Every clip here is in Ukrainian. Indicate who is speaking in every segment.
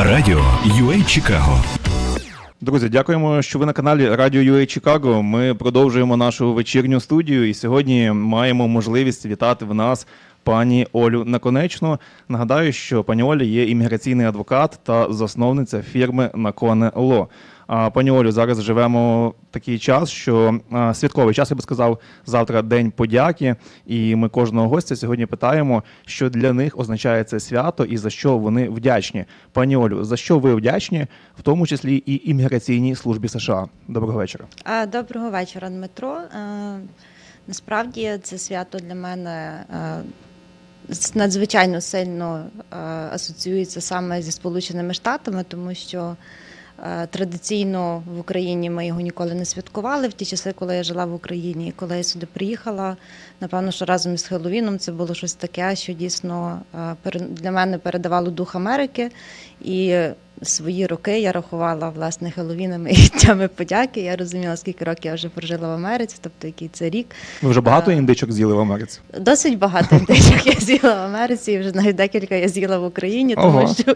Speaker 1: Радіо UA Чикаго.
Speaker 2: Друзі, дякуємо, що ви на каналі Радіо UA Чикаго. Ми продовжуємо нашу вечірню студію і сьогодні маємо можливість вітати в нас пані Олю Наконечну. Нагадаю, що пані Оля є імміграційний адвокат та засновниця фірми Наконе Ло. Пані Олю, зараз живемо в такий час, що святковий час, я би сказав, завтра день подяки. І ми кожного гостя сьогодні питаємо, що для них означає це свято і за що вони вдячні. Пані Олю, за що ви вдячні, в тому числі і імміграційній службі США? Доброго вечора.
Speaker 3: Доброго вечора, Дмитро. Насправді це свято для мене надзвичайно сильно асоціюється саме зі Сполученими Штатами, тому що традиційно в Україні ми його ніколи не святкували. В ті часи, коли я жила в Україні, і коли я сюди приїхала, напевно, що разом із Хеллоуіном це було щось таке, що дійсно е, для мене передавало дух Америки. І свої роки я рахувала власне Хеллоуінами і днями подяки. Я розуміла, скільки років я вже прожила в Америці, тобто який це рік.
Speaker 2: Ви вже багато
Speaker 3: А.
Speaker 2: індичок з'їли в Америці?
Speaker 3: Досить багато індичок я з'їла в Америці, і вже навіть декілька я з'їла в Україні, тому
Speaker 2: Ого.
Speaker 3: що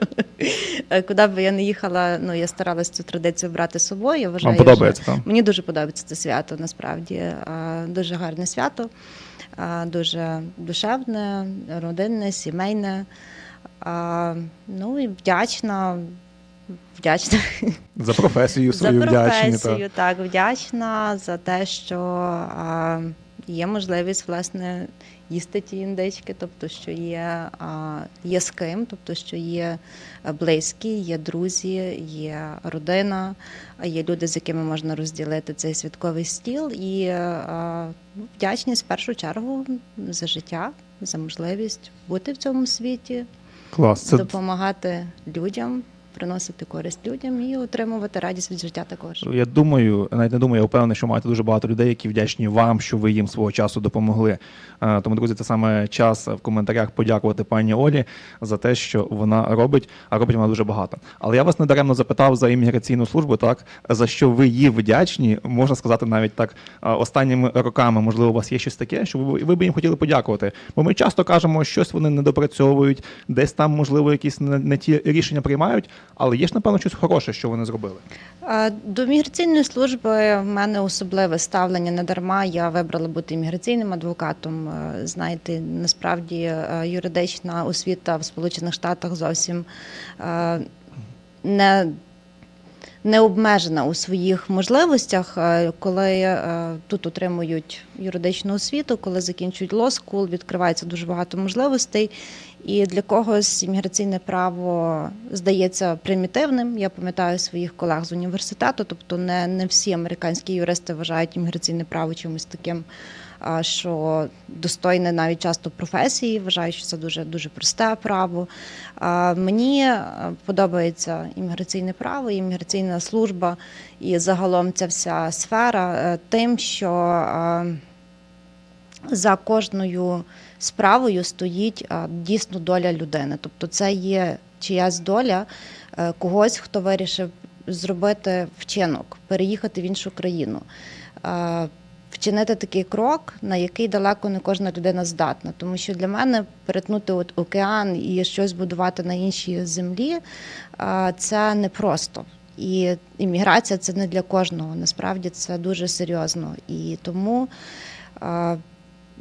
Speaker 3: е, куди б я не їхала, ну я старалась цю традицію брати з собою. Я вважаю,
Speaker 2: Вам подобається
Speaker 3: що-
Speaker 2: там?
Speaker 3: Мені дуже подобається це свято, насправді. А, Дуже гарне свято, дуже душевне, родинне, сімейне. А, Ну і вдячна. Вдячна
Speaker 2: За професію
Speaker 3: за
Speaker 2: свою вдячні.
Speaker 3: професію,
Speaker 2: Та.
Speaker 3: так вдячна за те, що а, є можливість власне їсти ті індички, тобто що є, а, є з ким, тобто що є близькі, є друзі, є родина, є люди, з якими можна розділити цей святковий стіл. І а, ну, вдячність в першу чергу за життя, за можливість бути в цьому світі,
Speaker 2: Клас. Це
Speaker 3: допомагати людям. Приносити користь людям і отримувати радість від життя також.
Speaker 2: я думаю, навіть не думаю, я впевнений, що маєте дуже багато людей, які вдячні вам, що ви їм свого часу допомогли. Е, Тому, друзі, це саме час в коментарях подякувати пані Олі за те, що вона робить, а робить вона дуже багато. Але я вас недаремно запитав за імміграційну службу, так за що ви їй вдячні, можна сказати, навіть так е, останніми роками. Можливо, у вас є щось таке, що ви, ви б їм хотіли подякувати. Бо ми часто кажемо, щось вони не допрацьовують, десь там, можливо, якісь не, не ті рішення приймають, але є ж, напевно, щось хороше, що вони зробили.
Speaker 3: До міграційної служби в мене особливе ставлення не дарма. Я вибрала бути імміграційним адвокатом. Е, Знаєте, насправді е, юридична освіта в Сполучених Штатах зовсім е, не. Не обмежена у своїх можливостях, коли тут отримують юридичну освіту, коли закінчують school, відкривається дуже багато можливостей. І для когось імміграційне право здається примітивним. Я пам'ятаю своїх колег з університету, тобто не, не всі американські юристи вважають імміграційне право чимось таким, що достойне навіть часто професії. Вважають, що це дуже дуже просте право. Мені е, подобається імміграційне право, імміграційна служба і загалом ця вся сфера е, тим, що е, за кожною справою стоїть дійсно доля людини. Тобто це є чиясь доля е, когось, хто вирішив зробити вчинок, переїхати в іншу країну. Вчинити такий крок, на який далеко не кожна людина здатна, тому що для мене перетнути от океан і щось будувати на іншій землі це непросто. І імміграція це не для кожного. Насправді це дуже серйозно. І тому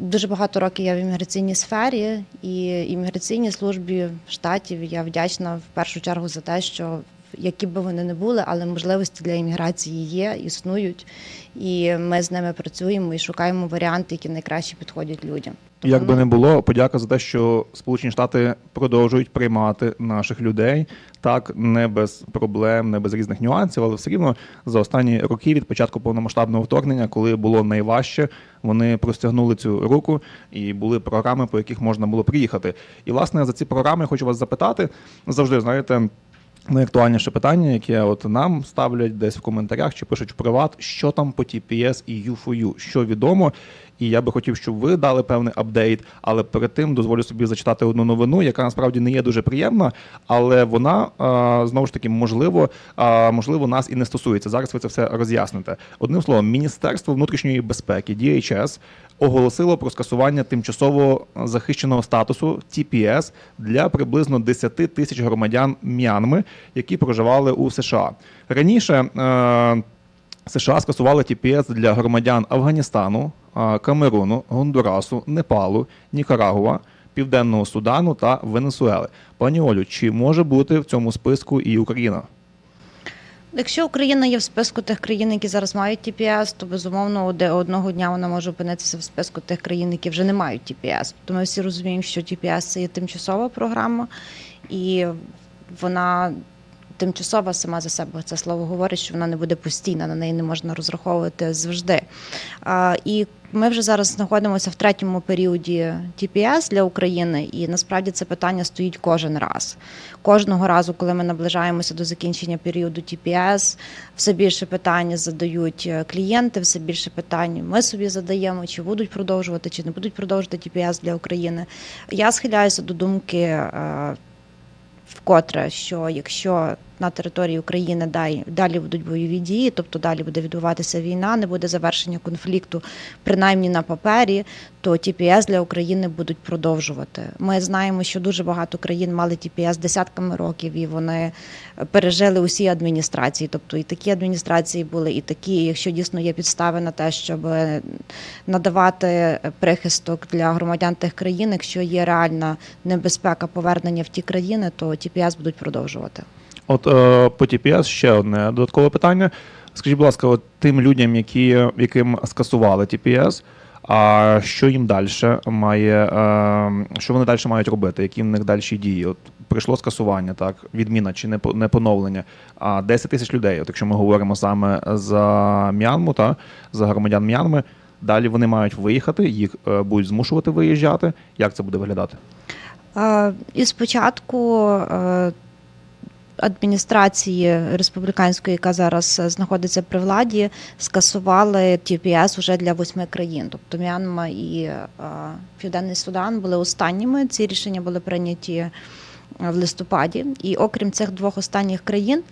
Speaker 3: Дуже багато років я в імміграційній сфері і імміграційній службі штатів. Я вдячна в першу чергу за те, що які би вони не були, але можливості для імміграції є, існують, і ми з ними працюємо і шукаємо варіанти, які найкраще підходять людям.
Speaker 2: Як би не було, подяка за те, що Сполучені Штати продовжують приймати наших людей так не без проблем, не без різних нюансів, але все рівно за останні роки від початку повномасштабного вторгнення, коли було найважче, вони простягнули цю руку і були програми, по яких можна було приїхати. І власне за ці програми я хочу вас запитати завжди, знаєте. Найактуальніше питання, яке от нам ставлять десь в коментарях чи пишуть в приват, що там по TPS і U4U, що відомо. І я би хотів, щоб ви дали певний апдейт. Але перед тим дозволю собі зачитати одну новину, яка насправді не є дуже приємна, але вона знову ж таки можливо, можливо, нас і не стосується. Зараз ви це все роз'ясните. Одним словом, Міністерство внутрішньої безпеки DHS оголосило про скасування тимчасово захищеного статусу TPS для приблизно 10 тисяч громадян М'янми, які проживали у США. Раніше е, США скасували TPS для громадян Афганістану, Камеруну, Гондурасу, Непалу, Нікарагуа, Південного Судану та Венесуели. Пані Олю, чи може бути в цьому списку і Україна?
Speaker 3: Якщо Україна є в списку тих країн, які зараз мають TPS, то безумовно де одного дня вона може опинитися в списку тих країн, які вже не мають TPS. Тому ми всі розуміємо, що TPS – це є тимчасова програма, і вона тимчасова сама за себе. Це слово говорить, що вона не буде постійна, на неї не можна розраховувати завжди. І ми вже зараз знаходимося в третьому періоді TPS для України, і насправді це питання стоїть кожен раз. Кожного разу, коли ми наближаємося до закінчення періоду TPS, все більше питань задають е, клієнти, все більше питань ми собі задаємо, чи будуть продовжувати, чи не будуть продовжувати TPS для України. Я схиляюся до думки. е, Вкотре, що якщо на території України далі, будуть бойові дії, тобто далі буде відбуватися війна, не буде завершення конфлікту, принаймні на папері, то TPS для України будуть продовжувати. Ми знаємо, що дуже багато країн мали TPS десятками років, і вони пережили усі адміністрації. Тобто і такі адміністрації були, і такі, якщо дійсно є підстави на те, щоб надавати прихисток для громадян тих країн, якщо є реальна небезпека повернення в ті країни, то TPS будуть продовжувати.
Speaker 2: От е, по TPS ще одне додаткове питання. Скажіть, будь ласка, от тим людям, які, яким скасували TPS, а що їм далі має, е, що вони далі мають робити? Які в них далі дії? От прийшло скасування, так, відміна чи не поновлення. А 10 тисяч людей, от якщо ми говоримо саме за М'янму, та за громадян М'янми, далі вони мають виїхати, їх е, будуть змушувати виїжджати. Як це буде виглядати?
Speaker 3: І спочатку адміністрації республіканської, яка зараз е, знаходиться при владі, скасували TPS уже для восьми країн. Тобто Мянма і е, Південний Судан були останніми. Ці рішення були прийняті. е, В листопаді, і окрім цих двох останніх країн,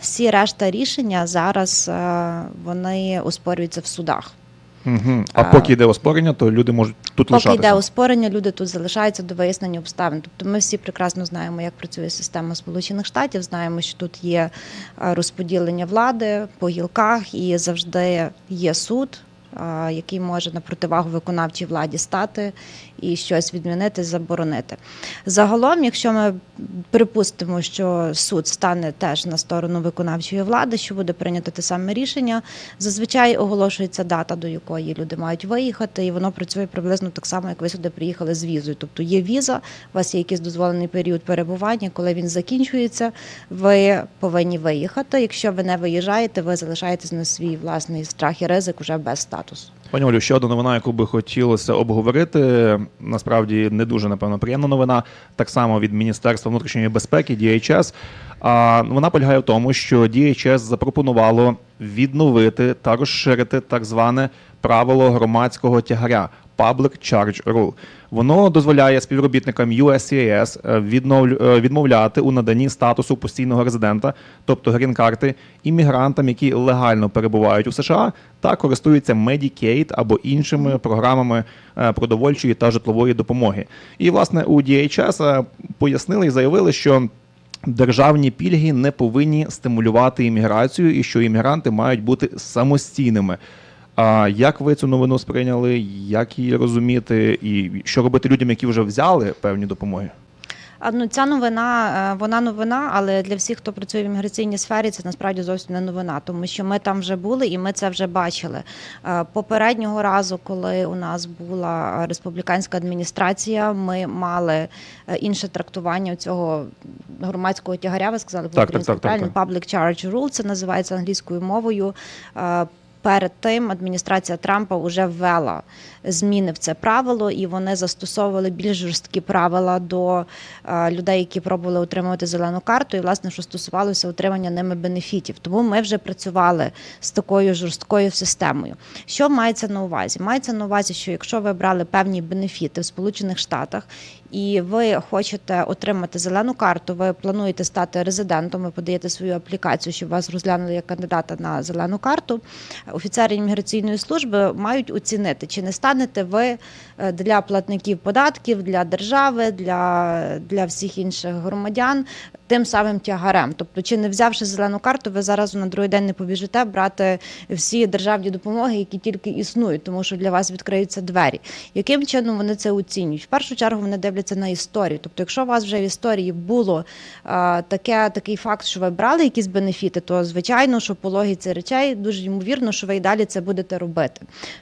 Speaker 3: всі решта рішення зараз вони оспорюються в судах.
Speaker 2: Угу. А
Speaker 3: А,
Speaker 2: поки йде оспорення, то люди можуть тут
Speaker 3: Поки
Speaker 2: лишатися.
Speaker 3: йде оспорення, люди тут залишаються до вияснення обставин. Тобто ми всі прекрасно знаємо, як працює система Сполучених Штатів. Знаємо, що тут є е, розподілення влади по гілках, і завжди є суд, е, який може на противагу виконавчій владі стати і щось відмінити, заборонити. Загалом, якщо ми припустимо, що суд стане теж на сторону виконавчої влади, що буде прийнято те саме рішення, зазвичай оголошується дата, до якої люди мають виїхати, і воно працює приблизно так само, як ви сюди приїхали з візою. Тобто є віза, у вас є якийсь дозволений період перебування. Коли він закінчується, ви повинні виїхати. Якщо ви не виїжджаєте, ви залишаєтесь на свій власний страх і ризик уже без статусу.
Speaker 2: Пані Олю, ще одна новина, яку би хотілося обговорити. Насправді не дуже напевно приємна новина. Так само від Міністерства внутрішньої безпеки DHS. А вона полягає в тому, що DHS запропонувало відновити та розширити так зване правило громадського тягаря. Public Charge Rule. Воно дозволяє співробітникам USCIS е, е, відмовляти у наданні статусу постійного резидента, тобто грін-карти, іммігрантам, які легально перебувають у США та користуються Medicaid або іншими програмами е, продовольчої та житлової допомоги. І власне у DHS пояснили і заявили, що державні пільги не повинні стимулювати імміграцію, і що іммігранти мають бути самостійними. А як ви цю новину сприйняли? Як її розуміти, і що робити людям, які вже взяли певні допомоги?
Speaker 3: А ну ця новина, е, вона новина, але для всіх, хто працює в імміграційній сфері, це насправді зовсім не новина, тому що ми там вже були і ми це вже бачили. Е, Попереднього разу, коли у нас була республіканська адміністрація, ми мали е, інше трактування цього громадського тягаря. Ви сказали
Speaker 2: так,
Speaker 3: по-українськи
Speaker 2: так, так.
Speaker 3: Public Charge Rule, це називається англійською мовою. Перед тим адміністрація Трампа вже ввела зміни в це правило, і вони застосовували більш жорсткі правила до е, людей, які пробували отримувати зелену карту, і власне, що стосувалося отримання ними бенефітів. Тому ми вже працювали з такою жорсткою системою. Що мається на увазі? Мається на увазі, що якщо ви брали певні бенефіти в Сполучених Штатах і ви хочете отримати зелену карту, ви плануєте стати резидентом, ви подаєте свою аплікацію, щоб вас розглянули як кандидата на зелену карту. Офіцери імміграційної служби мають оцінити, чи не станете ви е, для платників податків, для держави, для, для всіх інших громадян тим самим тягарем. Тобто, чи не взявши зелену карту, ви зараз на другий день не побіжите брати всі державні допомоги, які тільки існують, тому що для вас відкриються двері. Яким чином вони це оцінюють? В першу чергу вони дивляться на історію. Тобто, якщо у вас вже в історії було а, таке, такий факт, що ви брали якісь бенефіти, то звичайно, що по логіці речей дуже ймовірно, що ви і далі це будете робити.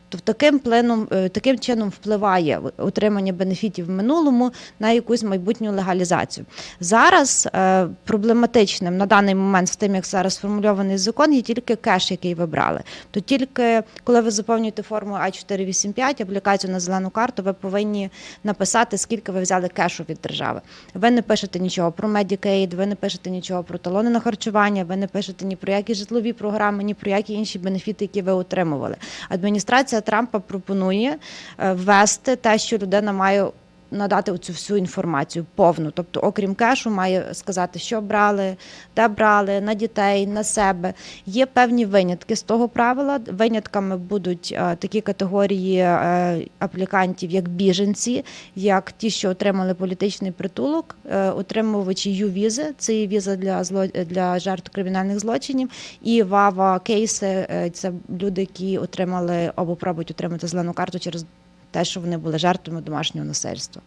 Speaker 3: То таким пленом, е, таким чином впливає отримання бенефітів в минулому на якусь майбутню легалізацію. Зараз е, проблематичним на даний момент з тим, як зараз сформульований закон, є тільки кеш, який ви брали. То тільки коли ви заповнюєте форму А485, аплікацію на зелену карту, ви повинні написати, скільки ви взяли кешу від держави. Ви не пишете нічого про Medicaid, ви не пишете нічого про талони на харчування, ви не пишете ні про які житлові програми, ні про які інші бенефіти, які ви отримували. Адміністрація Трампа пропонує е, ввести те, що людина має надати оцю всю інформацію повну. Тобто, окрім кешу, має сказати, що брали, де брали, на дітей, на себе. Є певні винятки з того правила. Винятками будуть е, такі категорії е, аплікантів, як біженці, як ті, що отримали політичний притулок, е, отримувачі ю-візи, це є віза для зло для жертв кримінальних злочинів, і вава кейси це люди, які отримали або пробують отримати зелену карту через те, що вони були жертвами домашнього насильства.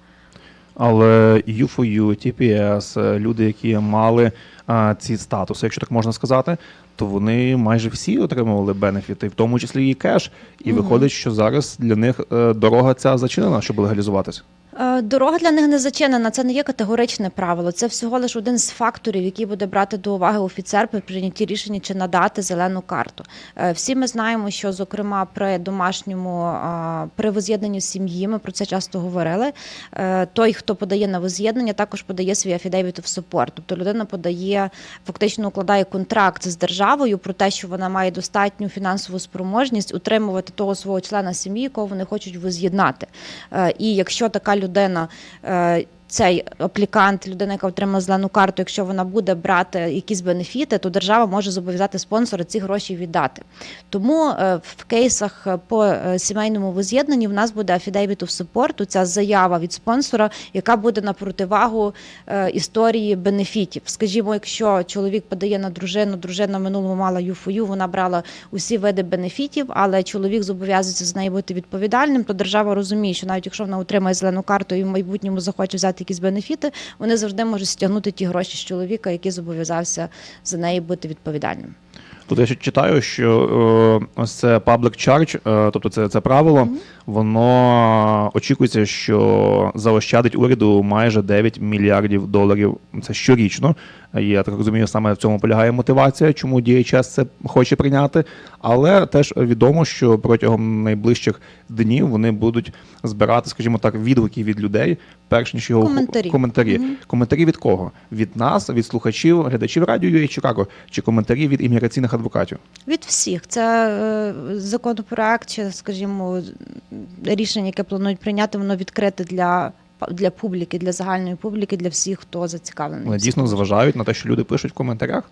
Speaker 2: Але U4U, TPS, е, люди, які мали а, ці статуси, якщо так можна сказати, то вони майже всі отримували бенефіти, в тому числі і кеш. І
Speaker 3: угу.
Speaker 2: виходить, що зараз для них е, дорога ця зачинена, щоб легалізуватися.
Speaker 3: Е, Дорога для них не зачинена. Це не є категоричне правило. Це всього лише один з факторів, який буде брати до уваги офіцер при прийнятті рішення чи надати зелену карту. Е, Всі ми знаємо, що зокрема при домашньому при воз'єднанні сім'ї, ми про це часто говорили. е, Той, хто подає на воз'єднання, також подає свій affidavit of support. Тобто людина подає, фактично укладає контракт з державою про те, що вона має достатню фінансову спроможність утримувати того свого члена сім'ї, якого вони хочуть воз'єднати. Е, І якщо така людина. Е, Цей аплікант, людина, яка отримала зелену карту, якщо вона буде брати якісь бенефіти, то держава може зобов'язати спонсора ці гроші віддати. Тому е, в кейсах е, по е, сімейному воз'єднанні в нас буде affidavit of support, ця заява від спонсора, яка буде на противагу історії бенефітів. Скажімо, якщо чоловік подає на дружину, дружина в минулому мала юфою, вона брала усі види бенефітів, але чоловік зобов'язується з нею бути відповідальним, то держава розуміє, що навіть якщо вона отримає зелену карту і в майбутньому захоче взяти якісь бенефіти, вони завжди можуть стягнути ті гроші з чоловіка, який зобов'язався за неї бути відповідальним.
Speaker 2: Тут я ще читаю, що е, ось це public charge, е, тобто це, це правило, воно очікується, що заощадить уряду майже 9 мільярдів доларів. Це щорічно. Я так розумію, саме в цьому полягає мотивація, чому DHS це хоче прийняти. Але теж відомо, що протягом найближчих днів вони будуть збирати, скажімо так, відгуки від людей, перш ніж його
Speaker 3: Коментарі.
Speaker 2: коментарі. Коментарі від кого? Від нас, від слухачів, глядачів радіо UA Чикаго, чи коментарі від імміграційних адвокатів?
Speaker 3: Від всіх це е, законопроект, чи, скажімо, рішення, яке планують прийняти, воно відкрите для. Для публіки, для загальної публіки, для всіх, хто зацікавлений.
Speaker 2: Вони дійсно зважають на те, що люди пишуть в коментарях.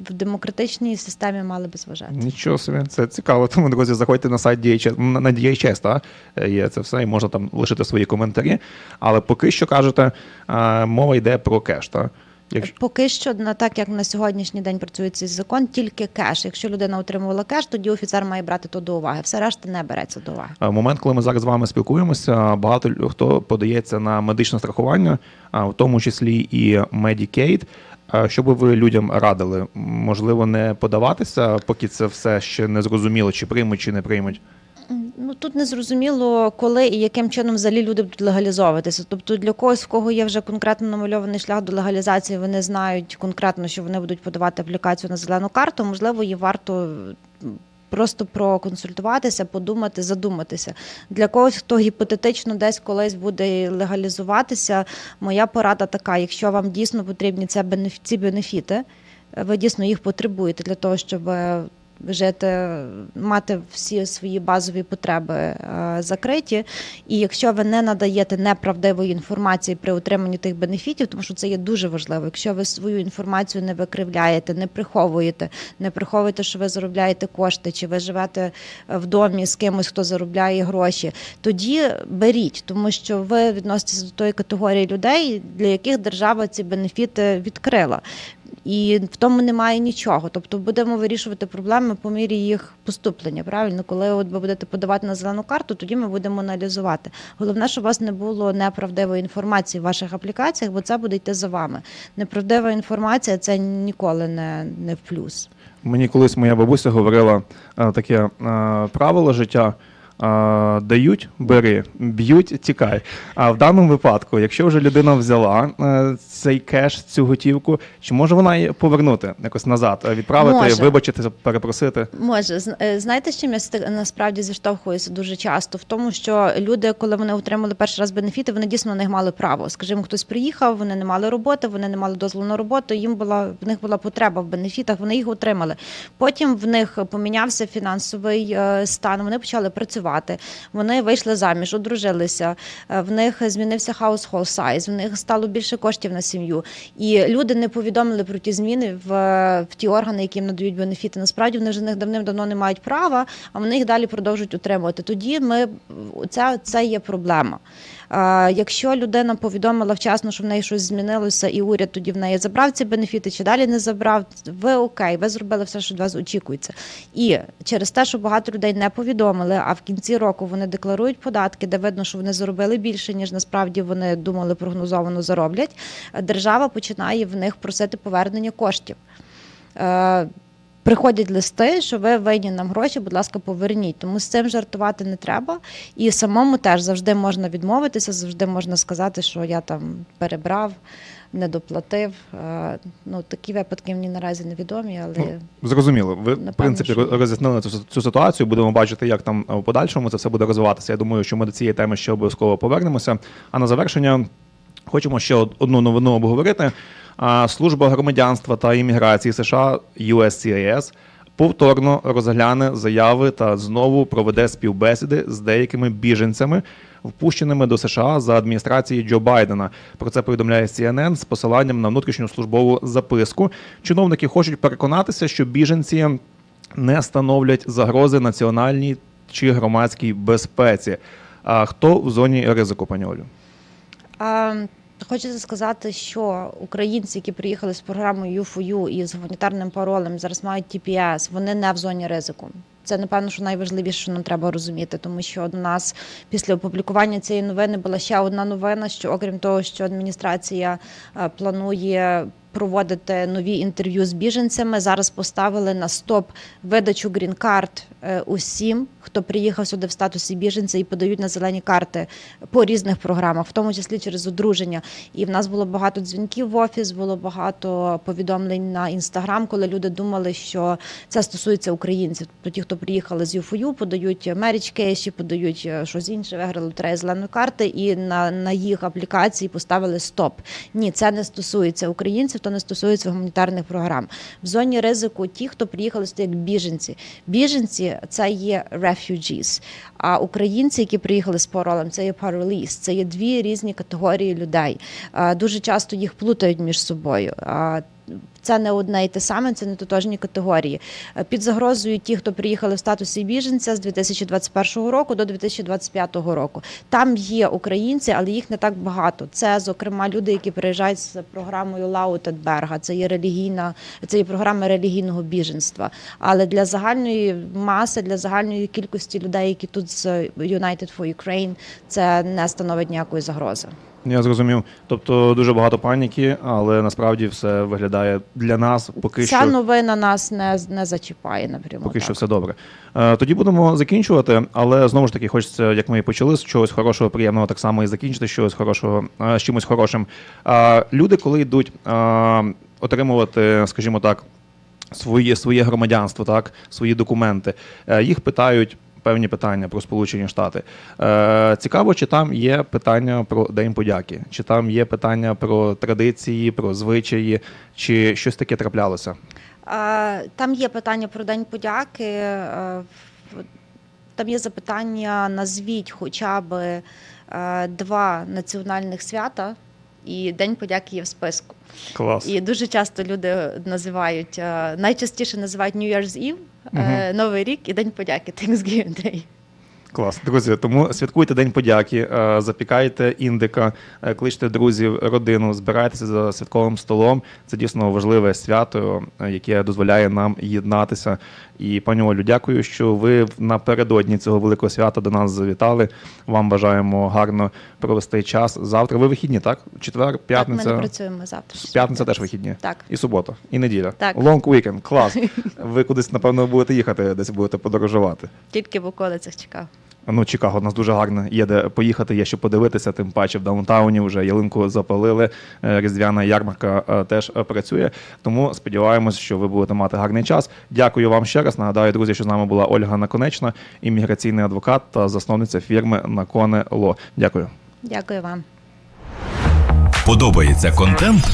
Speaker 3: в демократичній системі мали би зважати.
Speaker 2: Нічого собі, це цікаво. Тому, друзі, заходьте на сайт DHS, на DHS, та, є це все, і можна там лишити свої коментарі. Але поки що кажете, мова йде про кеш. Та? Якщо...
Speaker 3: Поки що, на так як на сьогоднішній день працює цей закон, тільки кеш. Якщо людина отримувала кеш, тоді офіцер має брати то до уваги. Все решта не береться до уваги.
Speaker 2: Момент, коли ми зараз з вами спілкуємося, багато хто подається на медичне страхування, в тому числі і Medicaid. Що би ви людям радили? Можливо, не подаватися, поки це все ще не зрозуміло, чи приймуть, чи не приймуть.
Speaker 3: Ну тут не зрозуміло, коли і яким чином взагалі люди будуть легалізовуватися. Тобто для когось, в кого є вже конкретно намальований шлях до легалізації, вони знають конкретно, що вони будуть подавати аплікацію на зелену карту. Можливо, її варто просто проконсультуватися, подумати, задуматися. Для когось, хто гіпотетично десь колись буде легалізуватися, моя порада така: якщо вам дійсно потрібні ці бенефіти, ви дійсно їх потребуєте для того, щоб е, жити, мати всі свої базові потреби е, закриті. І якщо ви не надаєте неправдивої інформації при отриманні тих бенефітів, тому що це є дуже важливо. Якщо ви свою інформацію не викривляєте, не приховуєте, не приховуєте, що ви заробляєте кошти, чи ви живете е, в домі з кимось, хто заробляє гроші, тоді беріть, тому що ви відноситеся до тої категорії людей, для яких держава ці бенефіти відкрила. І в тому немає нічого. Тобто будемо вирішувати проблеми по мірі їх поступлення. Правильно, коли от ви будете подавати на зелену карту, тоді ми будемо аналізувати. Головне, щоб у вас не було неправдивої інформації в ваших аплікаціях, бо це буде йти за вами. Неправдива інформація це ніколи не, не в плюс.
Speaker 2: Мені колись моя бабуся говорила е, таке е, правило життя. Дають, бери, б'ють, тікай. А в даному випадку, якщо вже людина взяла е, цей кеш, цю готівку, чи може вона її повернути якось назад, е, відправити,
Speaker 3: Може.
Speaker 2: вибачитися, перепросити?
Speaker 3: Може, е, знаєте, з чим я насправді зіштовхуюся дуже часто? В тому, що люди, коли вони отримали перший раз бенефіти, вони дійсно на них мали право. Скажімо, хтось приїхав, вони не мали роботи, вони не мали дозволу на роботу. Їм була в них була потреба в бенефітах, вони їх отримали. Потім в них помінявся фінансовий стан. Вони почали працювати. Вони вийшли заміж, одружилися. е, В них змінився household size, в них стало більше коштів на сім'ю. І люди не повідомили про ті зміни в, в ті органи, які їм надають бенефіти. Насправді вони вже них давним-давно не мають права, а вони їх далі продовжують утримувати. Тоді ми це, це є проблема. Е, Якщо людина повідомила вчасно, що в неї щось змінилося, і уряд тоді в неї забрав ці бенефіти, чи далі не забрав, ви окей, ви зробили все, що від вас очікується. І через те, що багато людей не повідомили, а в кінці року вони декларують податки, де видно, що вони заробили більше, ніж насправді вони думали прогнозовано зароблять. е, Держава починає в них просити повернення коштів. Е, Приходять листи, що ви винні нам гроші, будь ласка, поверніть. Тому з цим жартувати не треба. І самому теж завжди можна відмовитися, завжди можна сказати, що я там перебрав, не доплатив. Е, Ну такі випадки мені наразі невідомі, але
Speaker 2: Ну, Зрозуміло. Ви, в принципі,
Speaker 3: що-
Speaker 2: роз'яснили цю, цю ситуацію. Будемо бачити, як там в подальшому це все буде розвиватися. Я думаю, що ми до цієї теми ще обов'язково повернемося. А на завершення хочемо ще одну новину обговорити. Служба громадянства та імміграції США USCIS повторно розгляне заяви та знову проведе співбесіди з деякими біженцями, впущеними до США за адміністрації Джо Байдена. Про це повідомляє CNN з посиланням на внутрішню службову записку. Чиновники хочуть переконатися, що біженці не становлять загрози національній чи громадській безпеці. А хто в зоні ризику, пані Олю?
Speaker 3: А, Хочеться сказати, що українці, які приїхали з програмою U4U і з гуманітарним паролем, зараз мають TPS, вони не в зоні ризику. Це напевно, що найважливіше, що нам треба розуміти, тому що у нас після опублікування цієї новини була ще одна новина, що окрім того, що адміністрація е, планує проводити нові інтерв'ю з біженцями, зараз поставили на стоп видачу грін-карт е, усім, хто приїхав сюди в статусі біженця і подають на зелені карти по різних програмах, в тому числі через одруження. І в нас було багато дзвінків в офіс, було багато повідомлень на інстаграм, коли люди думали, що це стосується українців. Тобто ті, хто приїхали з ЮФОЮ, подають меріч кейші, подають е, щось інше, виграли лотерею зеленої карти, і на, на їх аплікації поставили стоп. Ні, це не стосується українців, то не стосується гуманітарних програм. В зоні ризику ті, хто приїхали сюди як біженці. Біженці це є refugees, а українці, які приїхали з паролем, це є parolees. Це є дві різні категорії людей. Дуже часто їх плутають між собою. Це не одне і те саме, це не тотожні категорії. Е, Під загрозою ті, хто приїхали в статусі біженця з 2021 року до 2025 року. Там є українці, але їх не так багато. Це, зокрема, люди, які приїжджають з програмою Лаутенберга. Це є релігійна, це є програма релігійного біженства. Але для загальної маси, для загальної кількості людей, які тут з United for Ukraine, це не становить ніякої загрози.
Speaker 2: Я зрозумів. Тобто дуже багато паніки, але насправді все виглядає для нас поки
Speaker 3: Ця
Speaker 2: що.
Speaker 3: новина нас не, не зачіпає напряму.
Speaker 2: Поки
Speaker 3: так.
Speaker 2: що все добре. Е, Тоді будемо закінчувати, але знову ж таки хочеться, як ми і почали, з чогось хорошого, приємного, так само і закінчити з чогось хорошого, е, з чимось хорошим. Е, Люди, коли йдуть отримувати, скажімо так, своє, своє громадянство, так, свої документи. Їх питають. Певні питання про Сполучені Штати. Е, цікаво, чи там є питання про День подяки, чи там є питання про традиції, про звичаї, чи щось таке траплялося?
Speaker 3: Е, Там є питання про День подяки. е, Там є запитання: назвіть хоча б е, два національних свята, і День подяки є в списку.
Speaker 2: Клас.
Speaker 3: І дуже часто люди називають е, найчастіше називають New Year's Eve, Новий рік і День подяки Thanksgiving Day.
Speaker 2: Клас, друзі. Тому святкуйте День подяки, е, запікайте індика, е, кличте друзів, родину, збирайтеся за святковим столом. Це дійсно важливе свято, е, яке дозволяє нам єднатися. І пані Олю, дякую, що ви напередодні цього великого свята до нас завітали. Вам бажаємо гарно провести час. Завтра ви вихідні, так? Четвер,
Speaker 3: Так,
Speaker 2: п'ятниця.
Speaker 3: ми не працюємо завтра.
Speaker 2: П'ятниця теж вихідні.
Speaker 3: Так.
Speaker 2: І субота, і неділя.
Speaker 3: Так.
Speaker 2: Long weekend, клас. Ви кудись, напевно, будете їхати, десь будете подорожувати.
Speaker 3: Тільки в околицях Чикаго.
Speaker 2: Ну, Чикаго у нас дуже гарно є де поїхати, є що подивитися. Тим паче в даунтауні вже ялинку запалили. е, Різдвяна ярмарка е, теж е, працює. Тому сподіваємось, що ви будете мати гарний час. Дякую вам ще раз. Нагадаю, друзі, що з нами була Ольга Наконечна, імміграційний адвокат та засновниця фірми Наконе Ло. Дякую.
Speaker 3: Дякую вам.
Speaker 1: Подобається контент?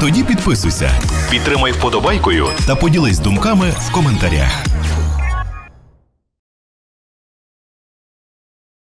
Speaker 1: Тоді підписуйся, підтримай вподобайкою та поділись думками в коментарях.